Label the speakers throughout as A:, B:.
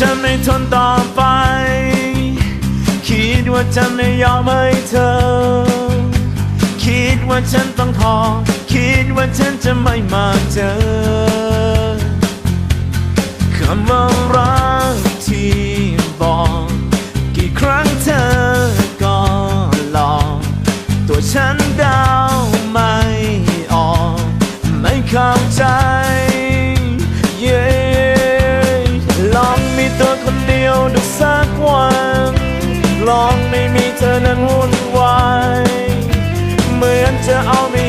A: จะไม่ทนต่อไป คิดว่าจะไม่ยอมให้เธอ คิดว่าฉันต้องพอ คิดว่าฉันจะไม่มาเจอ องไม่มีเธอนั้นวุ่นวายเหมือนจะเอาไม่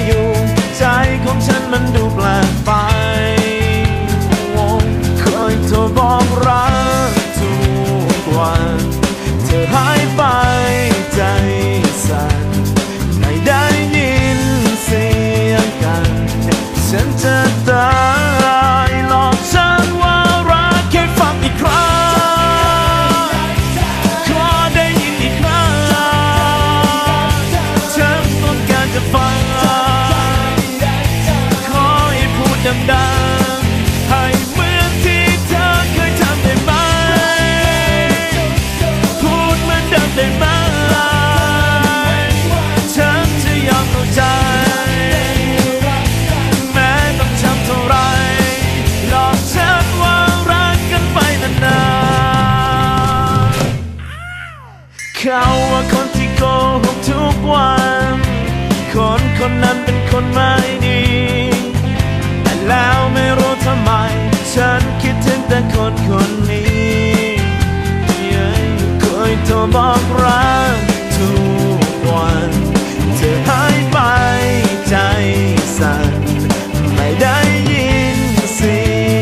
A: tomorrow